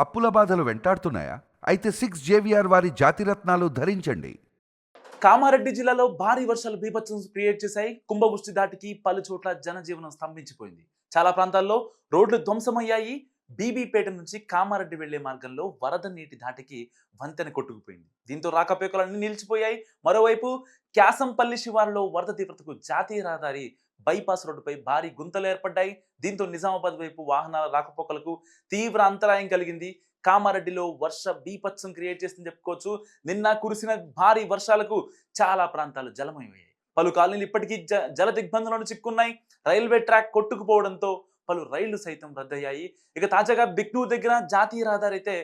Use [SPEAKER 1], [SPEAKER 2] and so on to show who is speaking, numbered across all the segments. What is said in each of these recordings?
[SPEAKER 1] అప్పుల బాధలు వెంటాడుతున్నాయా? అయితే సిక్స్ జేవిఆర్ వారి జాతిరత్నాలు ధరించండి.
[SPEAKER 2] కామారెడ్డి జిల్లాలో భారీ వర్షాలు బీభత్సం క్రియేట్ చేశాయి. కుంభవృష్టి దాటికి పలు చోట్ల జనజీవనం స్తంభించిపోయింది. చాలా ప్రాంతాల్లో రోడ్లు ధ్వంసమయ్యాయి. బీబీపేట నుంచి కామారెడ్డి వెళ్ళే మార్గంలో వరద నీటి ధాటికి వంతెన కొట్టుకుపోయింది. దీంతో రాకపోకలన్నీ నిలిచిపోయాయి. మరోవైపు క్యాసంపల్లి శివారులో వరద తీవ్రతకు జాతీయ రహదారి బైపాస్ రోడ్డుపై భారీ గుంతలు ఏర్పడ్డాయి. దీంతో నిజామాబాద్ వైపు వాహనాల రాకపోకలకు తీవ్ర అంతరాయం కలిగింది. కామారెడ్డిలో వర్ష బీపత్సం క్రియేట్ చేసిందని చెప్పుకోవచ్చు. నిన్న కురిసిన భారీ వర్షాలకు చాలా ప్రాంతాలు జలమయమయ్యాయి. పలు కాలనీలు ఇప్పటికీ జ జల దిగ్బంధంలో చిక్కున్నాయి. రైల్వే ట్రాక్ కొట్టుకుపోవడంతో పలు రైళ్ళు సైతం రద్దయ్యాయి. ఇక తాజాగా బిక్నూర్ దగ్గర జాతీయ రహదారి అయితే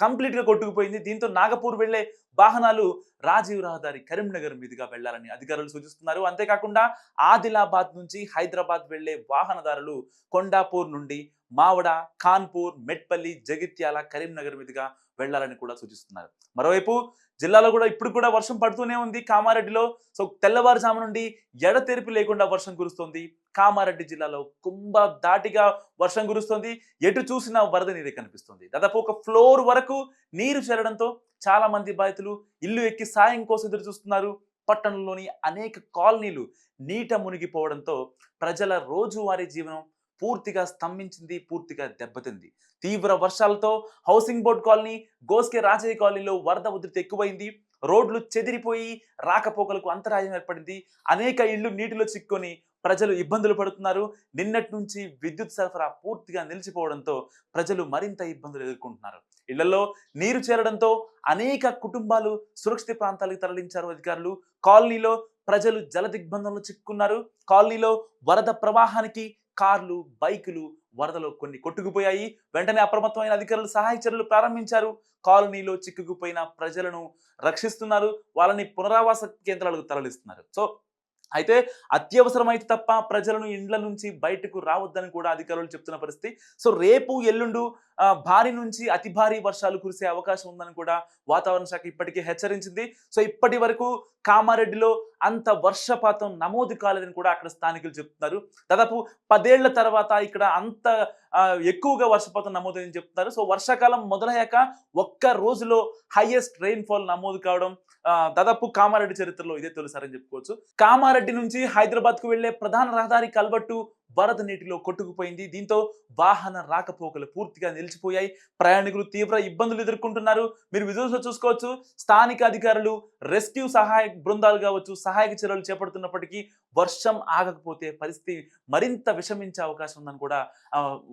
[SPEAKER 2] కంప్లీట్గా కొట్టుకుపోయింది. దీంతో నాగపూర్ వెళ్ళే వాహనాలు రాజీవ్ రహదారి కరీంనగర్ మీదుగా వెళ్ళాలని అధికారులు సూచిస్తున్నారు. అంతేకాకుండా ఆదిలాబాద్ నుంచి హైదరాబాద్ వెళ్ళే వాహనదారులు కొండాపూర్ నుండి మావడ ఖాన్పూర్ మెట్పల్లి జగిత్యాల కరీంనగర్ మీదుగా వెళ్ళాలని కూడా సూచిస్తున్నారు. మరోవైపు జిల్లాలో కూడా ఇప్పుడు కూడా వర్షం పడుతూనే ఉంది. కామారెడ్డిలో సో తెల్లవారుజాము నుండి ఎడతెరిపి లేకుండా వర్షం కురుస్తోంది. కామారెడ్డి జిల్లాలో కుంభ దాటిగా వర్షం కురుస్తుంది. ఎటు చూసినా వరద నీరే కనిపిస్తుంది. దాదాపు ఒక ఫ్లోర్ వరకు నీరు చేరడంతో చాలా మంది బాధితులు ఇల్లు ఎక్కి సాయం కోసం ఎదురు చూస్తున్నారు పట్టణంలోని అనేక కాలనీలు నీట మునిగిపోవడంతో ప్రజల రోజువారీ జీవనం పూర్తిగా స్తంభించింది పూర్తిగా దెబ్బతింది. తీవ్ర వర్షాలతో housing board colony Goske Rajaiah కాలనీలో వరద ఉధృతి ఎక్కువైంది. రోడ్లు చెదిరిపోయి రాకపోకలకు అంతరాయం ఏర్పడింది. అనేక ఇళ్ళు నీటిలో చిక్కుకొని ప్రజలు ఇబ్బందులు పడుతున్నారు. నిన్నటి నుంచి విద్యుత్ సరఫరా పూర్తిగా నిలిచిపోవడంతో ప్రజలు మరింత ఇబ్బందులు ఎదుర్కొంటున్నారు. ఇళ్ళలో నీరు చేరడంతో అనేక కుటుంబాలు సురక్షిత ప్రాంతాలకు తరలించారు అధికారులు. కాలనీలో ప్రజలు జల దిగ్బంధంలో చిక్కున్నారు. కాలనీలో వరద ప్రవాహానికి కార్లు బైకులు వరదలో కొన్ని కొట్టుకుపోయాయి. వెంటనే అప్రమత్తమైన అధికారులు సహాయ చర్యలు ప్రారంభించారు. కాలనీలో చిక్కుకుపోయిన ప్రజలను రక్షిస్తున్నారు. వాళ్ళని పునరావాస కేంద్రాలకు తరలిస్తున్నారు. సో అయితే అత్యవసరమైతే తప్ప ప్రజలను ఇండ్ల నుంచి బయటకు రావద్దని కూడా అధికారులు చెప్తున్న పరిస్థితి. సో రేపు ఎల్లుండు భారీ నుంచి అతి భారీ వర్షాలు కురిసే అవకాశం ఉందని కూడా వాతావరణ శాఖ ఇప్పటికే హెచ్చరించింది. సో ఇప్పటి వరకు కామారెడ్డిలో అంత వర్షపాతం నమోదు కాలేదని కూడా అక్కడ స్థానికులు చెప్తున్నారు. దాదాపు పదేళ్ళ తర్వాత ఇక్కడ అంత ఎక్కువగా వర్షపాతం నమోదైందని చెప్తున్నారు. సో వర్షాకాలం మొదలయ్యాక ఒక్క రోజులో హైయెస్ట్ రెయిన్ఫాల్ నమోదు కావడం దాదాపు కామారెడ్డి చరిత్రలో ఇదే తొలిసారని చెప్పుకోవచ్చు. కామారెడ్డి నుంచి హైదరాబాద్కు వెళ్ళే ప్రధాన రహదారి కల్వట్టు వరద నీటిలో కొట్టుకుపోయింది. దీంతో వాహన రాకపోకలు పూర్తిగా నిలిచిపోయాయి. ప్రయాణికులు తీవ్ర ఇబ్బందులు ఎదుర్కొంటున్నారు. మీరు విజువల్స్లో చూసుకోవచ్చు. స్థానిక అధికారులు రెస్క్యూ సహాయ బృందాలు కావచ్చు సహాయక చర్యలు చేపడుతున్నప్పటికీ వర్షం ఆగకపోతే పరిస్థితి మరింత విషమించే అవకాశం ఉందని కూడా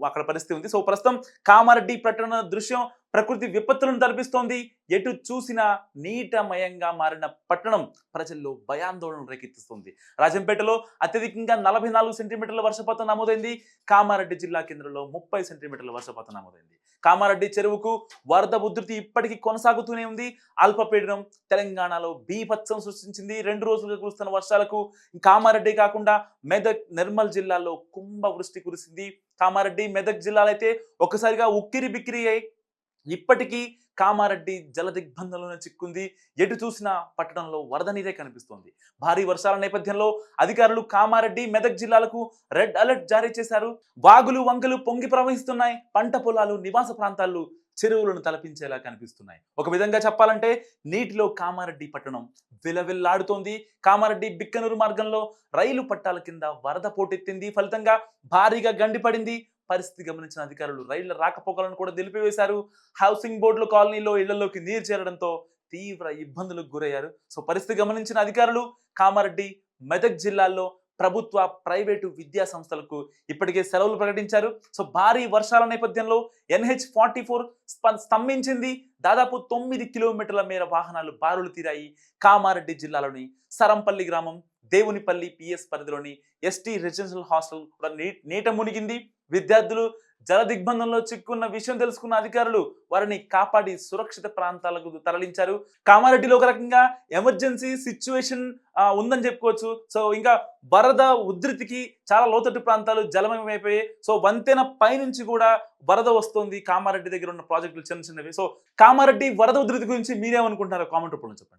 [SPEAKER 2] అక్కడ పరిస్థితి ఉంది. సో ప్రస్తుతం కామారెడ్డి పట్టణ దృశ్యం ప్రకృతి విపత్తులను తలపిస్తోంది. ఎటు చూసినా నీటమయంగా మారిన పట్టణం ప్రజల్లో భయాందోళన రేకెత్తిస్తుంది. రాజంపేటలో అత్యధికంగా నలభై నాలుగు సెంటీమీటర్ల వర్షపాతం నమోదైంది. కామారెడ్డి జిల్లా కేంద్రంలో ముప్పై సెంటీమీటర్ల వర్షపాతం నమోదైంది. కామారెడ్డి చెరువుకు వరద ఉధృతి ఇప్పటికీ కొనసాగుతూనే ఉంది. అల్పపీడనం తెలంగాణలో బీభత్సం సృష్టించింది. రెండు రోజులుగా కురుస్తున్న వర్షాలకు కామారెడ్డి కాకుండా మెదక్ నిర్మల్ జిల్లాలో కుంభ వృష్టి కురిసింది. కామారెడ్డి మెదక్ జిల్లాలో అయితే ఒక్కసారిగా ఉక్కిరి బిక్కిరి అయి ఇప్పటికీ కామారెడ్డి జల దిగ్బంధంలోనే చిక్కుంది. ఎటు చూసినా పట్టణంలో వరద నీరే కనిపిస్తోంది. భారీ వర్షాల నేపథ్యంలో అధికారులు కామారెడ్డి మెదక్ జిల్లాలకు రెడ్ అలర్ట్ జారీ చేశారు. వాగులు వంకలు పొంగి ప్రవహిస్తున్నాయి. పంట పొలాలు నివాస ప్రాంతాలు చెరువులను తలపించేలా కనిపిస్తున్నాయి. ఒక విధంగా చెప్పాలంటే నీటిలో కామారెడ్డి పట్టణం విలవిల్లాడుతోంది. కామారెడ్డి బిక్కనూరు మార్గంలో రైలు పట్టాల కింద వరద పోటెత్తింది. ఫలితంగా భారీగా గండిపడింది. పరిస్థితి గమనించిన అధికారులు రైళ్ళ రాకపోకలను కూడా నిలిపివేశారు. హౌసింగ్ బోర్డుల కాలనీలో ఇళ్ళలోకి నీరు చేరడంతో తీవ్ర ఇబ్బందులకు గురయ్యారు. సో పరిస్థితి గమనించిన అధికారులు కామారెడ్డి మెదక్ జిల్లాల్లో ప్రభుత్వ ప్రైవేటు విద్యా సంస్థలకు ఇప్పటికే సెలవులు ప్రకటించారు. సో భారీ వర్షాల నేపథ్యంలో ఎన్హెచ్ ఫార్టీ ఫోర్ స్తంభించింది. దాదాపు తొమ్మిది కిలోమీటర్ల మేర వాహనాలు బారులు తీరాయి కామారెడ్డి జిల్లాలోని సరంపల్లి గ్రామం. దేవునిపల్లి పిఎస్ పరిధిలోని ఎస్టీ రెసిడెన్షియల్ హాస్టల్ కూడా నీట మునిగింది. విద్యార్థులు జల దిగ్బంధంలో చిక్కున్న విషయం తెలుసుకున్న అధికారులు వారిని కాపాడి సురక్షిత ప్రాంతాలకు తరలించారు. కామారెడ్డిలో ఒక రకంగా ఎమర్జెన్సీ సిచ్యువేషన్ ఉందని చెప్పుకోవచ్చు. సో ఇంకా వరద ఉధృతికి చాలా లోతట్టు ప్రాంతాలు జలమయమైపోయాయి. సో వంతెన పైనుంచి కూడా వరద వస్తుంది కామారెడ్డి దగ్గర ఉన్న ప్రాజెక్టులు చిన్న చిన్నవి. సో కామారెడ్డి వరద ఉధృతి గురించి మీరేమనుకుంటున్నారో కామెంట్ రూపంలో చెప్పండి.